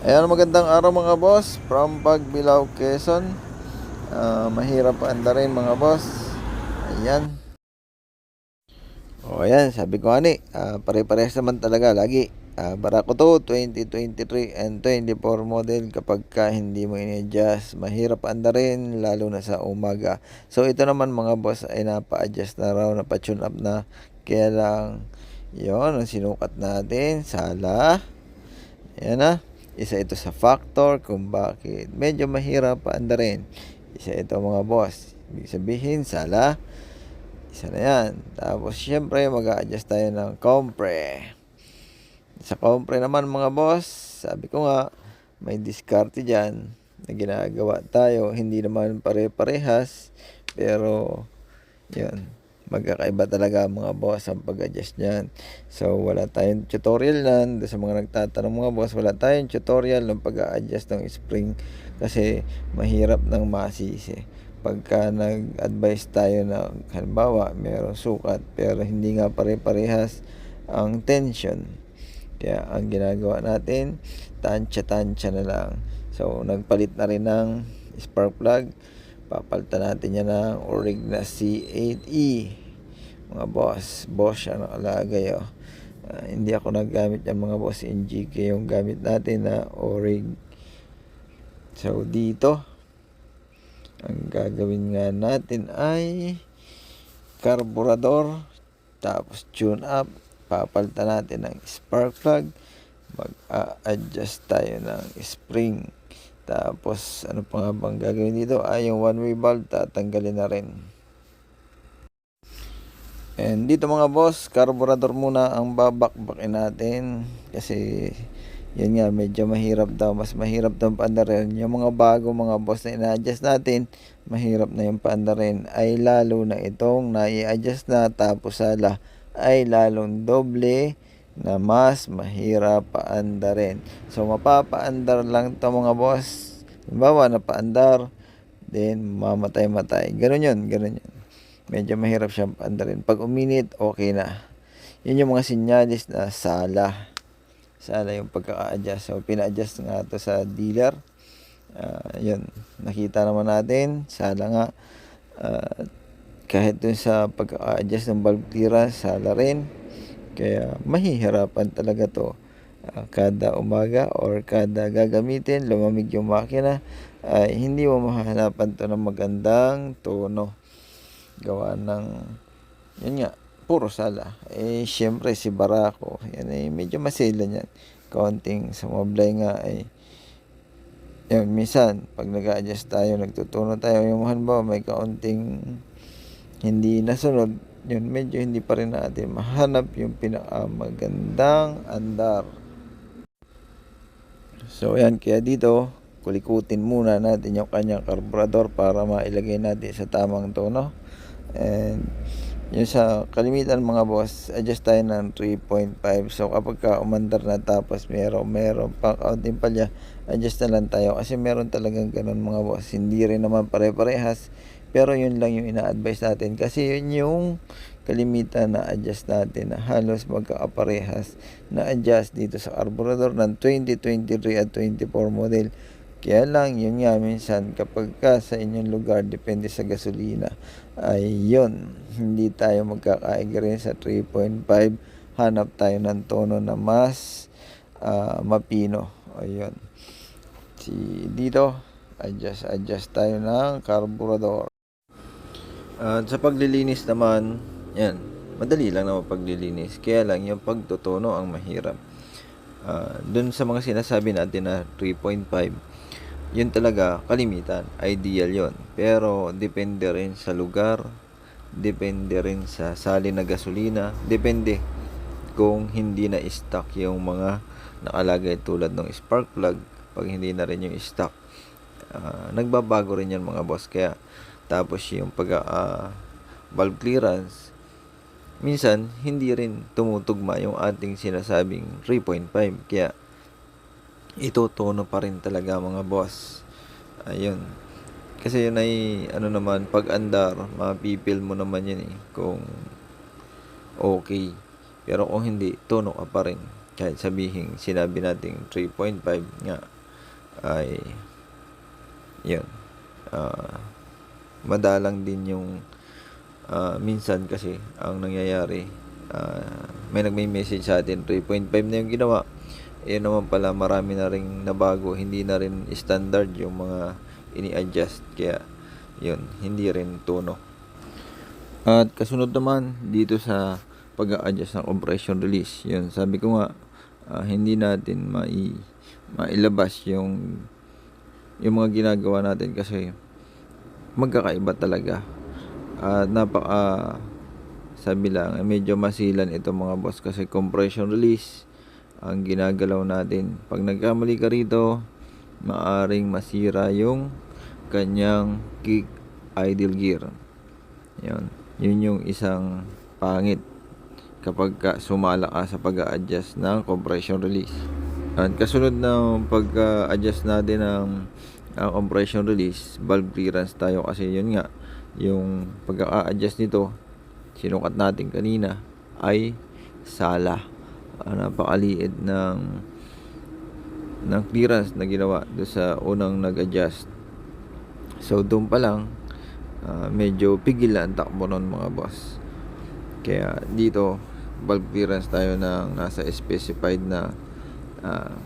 Ayan, magandang araw mga boss from Pagbilao, Quezon. Ah, mahirap anda rin mga boss. Ayan. O ayan, sabi ko ani, ah, pare-parehas naman talaga lagi. Ah, Barako to, 2023 and 24 model kapag ka hindi mo in-adjust, mahirap anda rin lalo na sa umaga. So ito naman mga boss ay napa-adjust na raw, napa-tune up na. Kaya lang, yon ang sinukat natin, sala. Ayan na. Isa ito sa factor kung bakit medyo mahirap paanda rin. Isa ito mga boss. Ibig sabihin, sala. Isa na yan. Tapos, syempre, mag adjust tayo ng compre. Sa compre naman mga boss, sabi ko nga, may diskarte dyan na ginagawa tayo. Hindi naman pare-parehas. Pero, yun magkakaiba talaga mga boss ang pag-adjust niyan. So, wala tayong tutorial nan. Sa mga nagtatanong mga boss, wala tayong tutorial ng pag-adjust ng spring kasi mahirap ng masisi. Pagka nag-advise tayo na halimbawa, mayroong sukat pero hindi nga pare-parehas ang tension. Kaya ang ginagawa natin, tansya-tansya na lang. So, nagpalit na rin ng spark plug papalitan natin yan ng orig na C8E mga boss boss siya nakalagay oh. Ah, hindi ako naggamit ng mga boss. NGK yung gamit natin na orig. So dito ang gagawin nga natin ay carburetor tapos tune up. Papalitan natin ng spark plug. Mag-adjust tayo ng spring tapos, ano pa nga bang gagawin dito? Ay, yung one-way valve, tatanggalin na rin. And dito mga boss, carburetor muna ang babakbakin natin. Kasi, yun nga, medyo mahirap daw. Mas mahirap daw paandarin. Yung mga bago mga boss na ina-adjust natin, mahirap na yung paandarin. Ay lalo na itong nai-adjust na tapos sala ay lalong doble na mas mahirap paandarin. So, mapapaandar lang to mga boss. Halimbawa, napaandar, then mamatay-matay. Ganun yun, ganun yun. Medyo mahirap siyang paandarin. Pag uminit, okay na. Yun yung mga sinyalis na sala. Sala yung pagkaka-adjust. So, pina-adjust nga to sa dealer. Uh, yun, nakita naman natin. Sala nga. Uh, kahit dun sa pagkaka-adjust ng valve clearance, sala rin kaya mahihirapan talaga to uh, kada umaga or kada gagamitin, lumamig yung makina, ay hindi mo mahanapan to ng magandang tono. Gawa ng, yun nga, puro sala. Eh, syempre si Barako, yan ay medyo masila niyan. Kaunting sumablay nga ay, yun, minsan, pag nag-adjust tayo, nagtutuno tayo, yung halimbawa may kaunting hindi nasunod, yun, medyo hindi pa rin natin mahanap yung pinakamagandang andar. So, yan, kaya dito, kulikutin muna natin yung kanyang carburetor para mailagay natin sa tamang tono. And, yung sa kalimitan mga boss, adjust tayo ng 3.5. So, kapag ka umandar na tapos meron, meron pang kaunting palya, adjust na lang tayo. Kasi meron talagang ganun mga boss. Hindi rin naman pare-parehas pero yun lang yung ina-advise natin kasi yun yung kalimitan na adjust natin na halos magkakaparehas na adjust dito sa carburetor ng 2023 at 24 model. Kaya lang yun nga minsan kapag ka sa inyong lugar depende sa gasolina ay yun hindi tayo magkakaiga rin sa 3.5 hanap tayo ng tono na mas uh, mapino. Ayun. Si dito adjust adjust tayo ng carburetor. At sa paglilinis naman, yan, madali lang naman paglilinis. Kaya lang yung pagtutuno ang mahirap. Uh, dun sa mga sinasabi natin na 3.5, yun talaga kalimitan. Ideal yon Pero depende rin sa lugar, depende rin sa sali na gasolina, depende kung hindi na stock yung mga nakalagay tulad ng spark plug pag hindi na rin yung stock. Uh, nagbabago rin yan mga boss. Kaya tapos yung pag uh, valve clearance minsan hindi rin tumutugma yung ating sinasabing 3.5 kaya ito tono pa rin talaga mga boss. Ayun. Kasi yun ay ano naman pag andar mapipil mo naman yun eh kung okay. Pero kung hindi tono ka pa rin. Kahit sabihin sinabi nating 3.5 nga ay yun. Ah, madalang din yung ah, minsan kasi ang nangyayari ah, may nagme-message sa atin 3.5 na yung ginawa. Eh naman pala marami na rin nabago hindi na rin standard yung mga ini-adjust. Kaya yun hindi rin tuno at kasunod naman dito sa pag-a-adjust ng compression release. Yun sabi ko nga ah, hindi natin mai mailabas yung yung mga ginagawa natin kasi magkakaiba talaga. At napaka sabi lang medyo masilan ito mga boss kasi compression release ang ginagalaw natin. Pag nagkamali ka rito maaring masira yung kanyang kick idle gear. Yun. Yun yung isang pangit kapag ka sumala ka sa pag-a-adjust ng compression release. At kasunod ng pag-adjust natin ng ang compression release valve clearance tayo kasi yun nga yung pag-a-adjust nito sinukat natin kanina ay sala. Uh, napakaliit ng ng clearance na ginawa do sa unang nag-adjust. So doon pa lang ah, medyo pigil ang takbo nun mga boss. Kaya dito valve clearance tayo ng nasa specified na ah,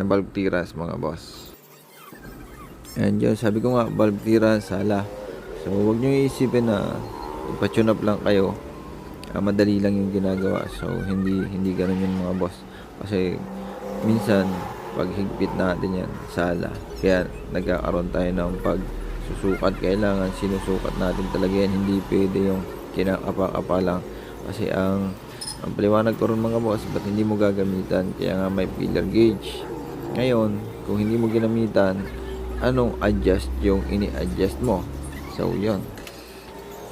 na valve clearance mga boss and yun sabi ko nga valve sala. So wag nyo iisipin na ipa-tune up lang kayo. Ah, madali lang yung ginagawa. So hindi hindi ganun yung mga boss. Kasi minsan pag higpit natin yan sala. Kaya nagkakaroon tayo ng pag susukat kailangan sinusukat natin talaga yan. Hindi pwede yung kinakapa-kapa lang. Kasi ang ang paliwanag ko rin mga boss ba't hindi mo gagamitan? Kaya nga may filler gauge. Ngayon kung hindi mo ginamitan anong adjust yung ini-adjust mo so yun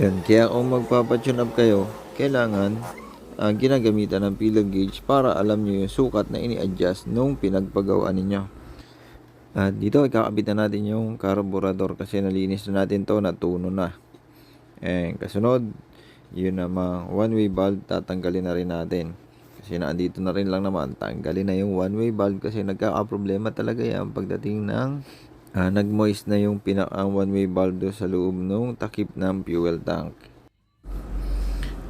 yun kaya kung magpapatune up kayo kailangan ah, ginagamitan ng filler gauge para alam nyo yung sukat na ini-adjust nung pinagpagawaan ninyo. At dito ikakabit na natin yung carburetor kasi nalinis na natin to natuno na. And kasunod, yun namang one way valve tatanggalin na rin natin. Kasi naandito na rin lang naman, tanggalin na yung one way valve kasi nagkakaproblema talaga yan pagdating ng ah, nag-moist na yung pinaka one way valve do sa loob ng takip ng fuel tank.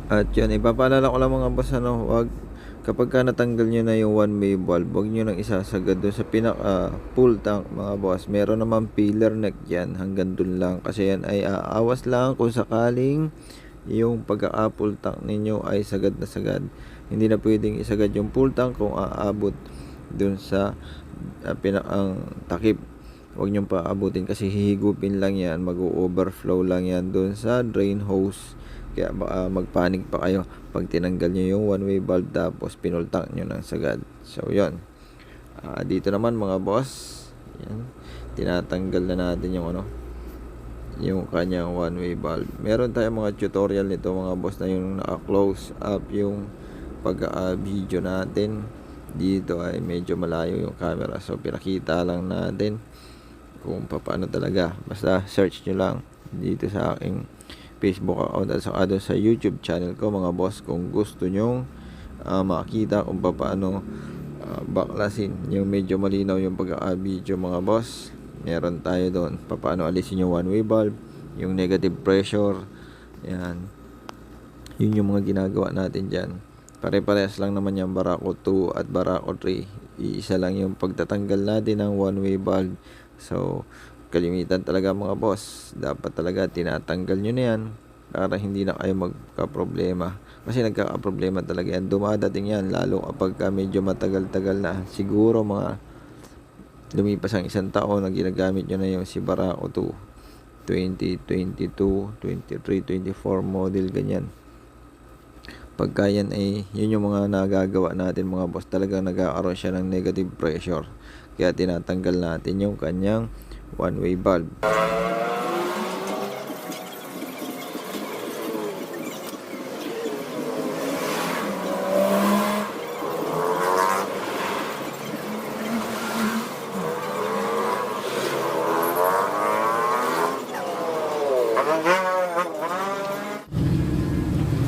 At yun, ipapaalala ko lang mga boss, ano, wag, kapag ka natanggal nyo na yung one way valve, wag nyo nang isasagad doon sa pinaka full tank mga boss. Meron naman pillar neck yan, hanggang dun lang. Kasi yan ay aawas lang kung sakaling yung pagka-full tank ninyo ay sagad na sagad. Hindi na pwedeng isagad yung full tank kung aabot dun sa uh, pinakang takip. Huwag nyo paabutin kasi hihigupin lang yan, mag-overflow lang yan dun sa drain hose kaya baka magpanik pa kayo pag tinanggal nyo yung one way valve tapos pinultang nyo ng sagad. So, yon Ah, dito naman mga boss, yan. Tinatanggal na natin yung ano, yung kanyang one way valve. Meron tayong mga tutorial nito mga boss na yung naka-close up yung pag-video natin. Dito ay medyo malayo yung camera. So, pinakita lang natin kung paano talaga. Basta search nyo lang dito sa aking Facebook account at saka doon sa YouTube channel ko mga boss kung gusto nyong uh, makita kung paano uh, baklasin yung medyo malinaw yung pagka-video mga boss. Meron tayo doon. Paano alisin yung one way valve yung negative pressure. Yan. Yun yung mga ginagawa natin dyan. Pare-parehas lang naman yung Barako 2 at Barako 3 iisa lang yung pagtatanggal natin ng one way valve so kalimitan talaga mga boss. Dapat talaga tinatanggal nyo na yan para hindi na kayo magka-problema. Kasi nagkaka-problema talaga yan. Dumadating yan lalo kapag ka medyo matagal-tagal na. Siguro mga lumipas ang isang taon na ginagamit nyo na yung si Barako 2 2022 23 24 model ganyan. Pagka yan ay yun yung mga nagagawa natin mga boss. Talagang nagkakaroon siya ng negative pressure kaya tinatanggal natin yung kanyang one way valve.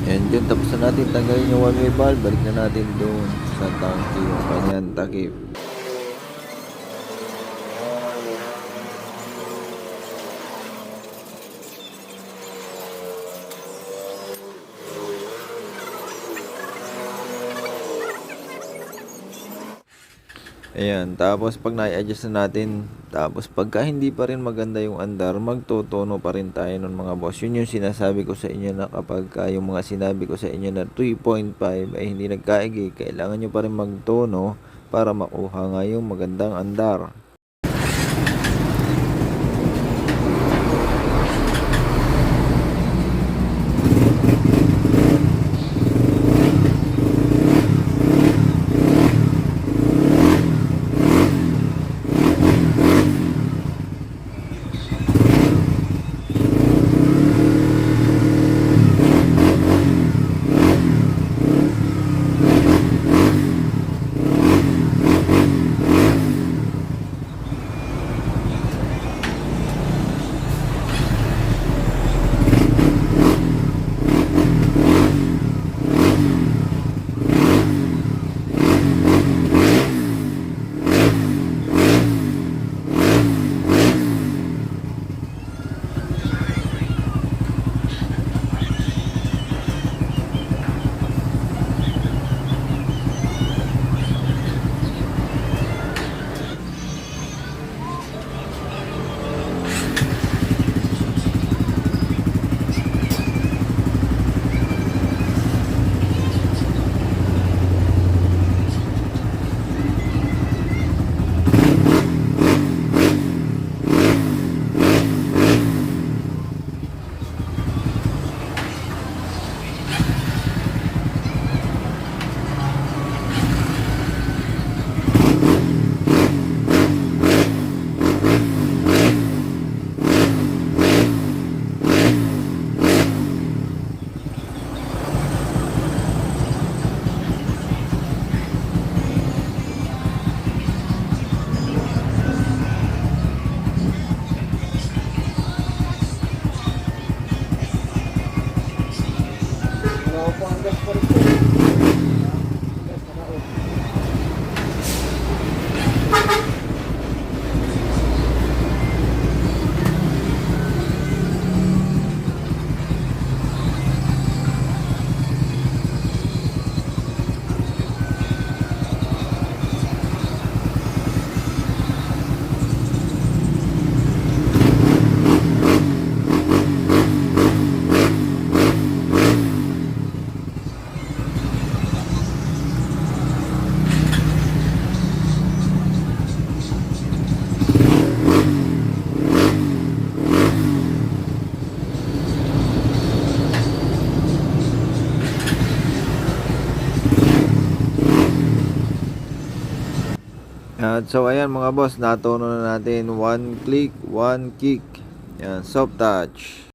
And yun, tapos na natin tanggalin yung one way valve, balik na natin doon sa tangke yung kanyang takip. Ayan, tapos pag na-adjust na natin, tapos pagka hindi pa rin maganda yung andar, magtotono pa rin tayo nun mga boss. Yun yung sinasabi ko sa inyo na kapag ka yung mga sinabi ko sa inyo na 3.5 ay hindi nagkaigi, kailangan nyo pa rin magtono para makuha nga yung magandang andar. for the food. So ayan mga boss, natuno na natin one click, one kick. Yan, soft touch.